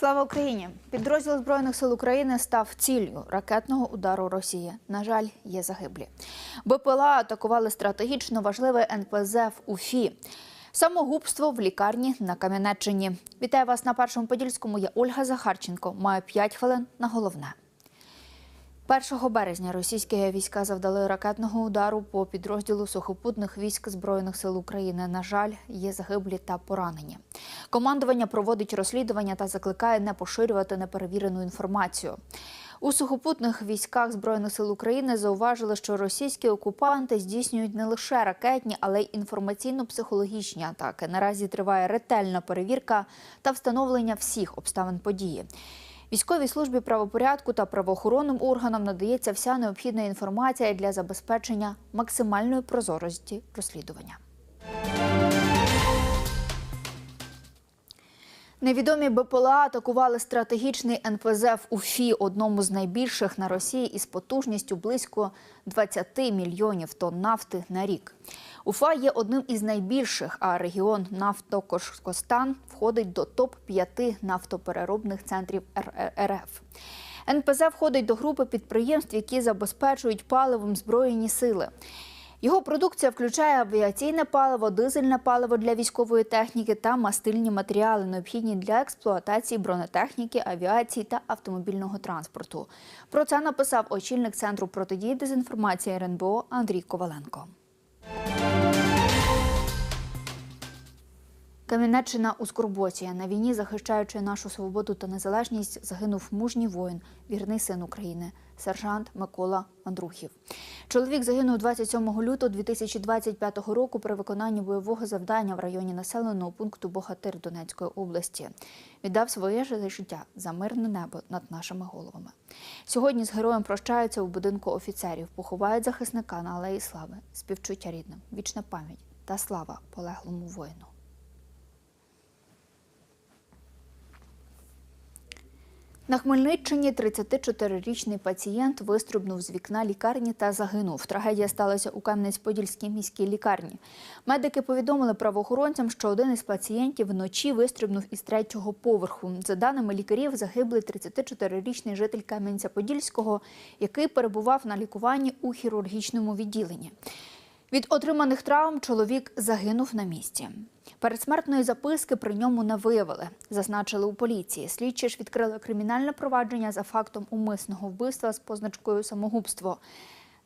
Слава Україні! Підрозділ збройних сил України став ціллю ракетного удару Росії. На жаль, є загиблі. БПЛА атакували стратегічно важливе НПЗ в Уфі. Самогубство в лікарні на Кам'янеччині. Вітаю вас на першому подільському. Я Ольга Захарченко. Маю 5 хвилин на головне. 1 березня російські війська завдали ракетного удару по підрозділу сухопутних військ Збройних сил України. На жаль, є загиблі та поранені. Командування проводить розслідування та закликає не поширювати неперевірену інформацію. У сухопутних військах Збройних сил України зауважили, що російські окупанти здійснюють не лише ракетні, але й інформаційно-психологічні атаки. Наразі триває ретельна перевірка та встановлення всіх обставин події. Військовій службі правопорядку та правоохоронним органам надається вся необхідна інформація для забезпечення максимальної прозорості розслідування. Невідомі БПЛА атакували стратегічний НПЗ в Уфі, одному з найбільших на Росії із потужністю близько 20 мільйонів тонн нафти на рік. Уфа є одним із найбільших, а регіон Нафтокошкостан входить до топ-5 нафтопереробних центрів РФ. НПЗ входить до групи підприємств, які забезпечують паливом збройні сили. Його продукція включає авіаційне паливо, дизельне паливо для військової техніки та мастильні матеріали, необхідні для експлуатації бронетехніки, авіації та автомобільного транспорту. Про це написав очільник центру протидії дезінформації РНБО Андрій Коваленко. Кам'янеччина у Скорботі. На війні, захищаючи нашу свободу та незалежність, загинув мужній воїн, вірний син України, сержант Микола Андрухів. Чоловік загинув 27 лютого 2025 року при виконанні бойового завдання в районі населеного пункту Богатир Донецької області. Віддав своє життя за мирне небо над нашими головами. Сьогодні з героєм прощаються у будинку офіцерів, поховають захисника на алеї слави, співчуття рідним, вічна пам'ять та слава полеглому воїну. На Хмельниччині 34-річний пацієнт вистрибнув з вікна лікарні та загинув. Трагедія сталася у Кам'янець-Подільській міській лікарні. Медики повідомили правоохоронцям, що один із пацієнтів вночі вистрибнув із третього поверху. За даними лікарів, загиблий 34-річний житель Кам'янця-Подільського, який перебував на лікуванні у хірургічному відділенні. Від отриманих травм чоловік загинув на місці. Передсмертної записки при ньому не виявили, зазначили у поліції. Слідчі ж відкрили кримінальне провадження за фактом умисного вбивства з позначкою самогубство.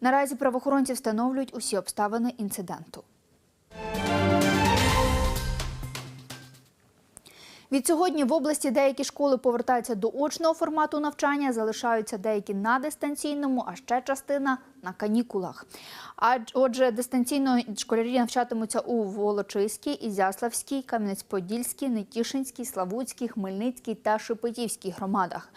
Наразі правоохоронці встановлюють усі обставини інциденту. Відсьогодні в області деякі школи повертаються до очного формату навчання, залишаються деякі на дистанційному, а ще частина на канікулах. А отже, дистанційно школярі навчатимуться у Волочиській, Ізяславській, Кам'янець-Подільській, Нетішинській, Славутській, Хмельницькій та Шепетівській громадах.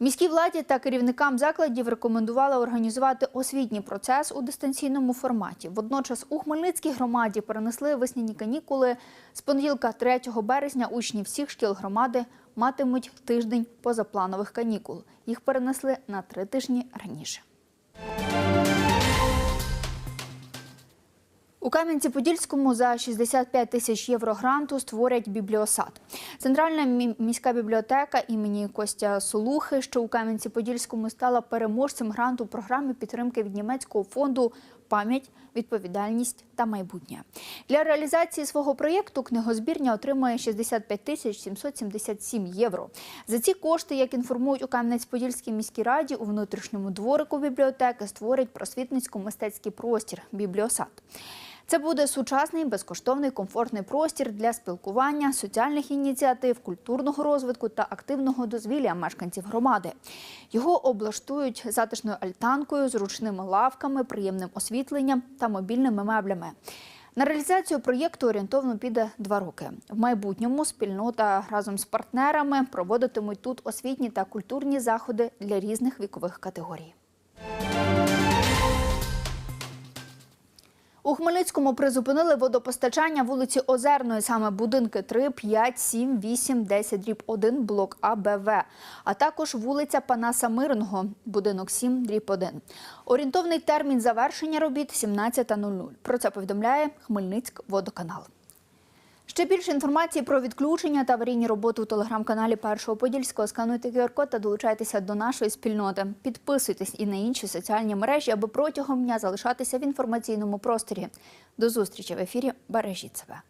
Міській владі та керівникам закладів рекомендували організувати освітній процес у дистанційному форматі. Водночас у Хмельницькій громаді перенесли весняні канікули. З понеділка 3 березня учні всіх шкіл громади матимуть тиждень позапланових канікул. Їх перенесли на три тижні раніше. У Кам'янці-Подільському за 65 тисяч євро гранту створять бібліосад. Центральна міська бібліотека імені Костя Солухи, що у Кам'янці-Подільському стала переможцем гранту програми підтримки від німецького фонду Пам'ять, відповідальність та майбутнє для реалізації свого проєкту. Книгозбірня отримує 65 тисяч 777 євро. За ці кошти, як інформують у Кам'янець-Подільській міській раді, у внутрішньому дворику бібліотеки створять просвітницько-мистецький простір бібліосад. Це буде сучасний, безкоштовний, комфортний простір для спілкування, соціальних ініціатив, культурного розвитку та активного дозвілля мешканців громади. Його облаштують затишною альтанкою, зручними лавками, приємним освітленням та мобільними меблями. На реалізацію проєкту орієнтовно піде два роки. В майбутньому спільнота разом з партнерами проводитимуть тут освітні та культурні заходи для різних вікових категорій. У Хмельницькому призупинили водопостачання вулиці Озерної, саме будинки 3, 5, 7, 8, 10, дріб 1, блок А, Б, В, а також вулиця Панаса Мирного, будинок 7, дріб 1. Орієнтовний термін завершення робіт 17.00. Про це повідомляє Хмельницьк водоканал. Ще більше інформації про відключення та аварійні роботи у телеграм-каналі Першого Подільського. Скануйте QR-код та долучайтеся до нашої спільноти. Підписуйтесь і на інші соціальні мережі, аби протягом дня залишатися в інформаційному просторі. До зустрічі в ефірі. Бережіть себе.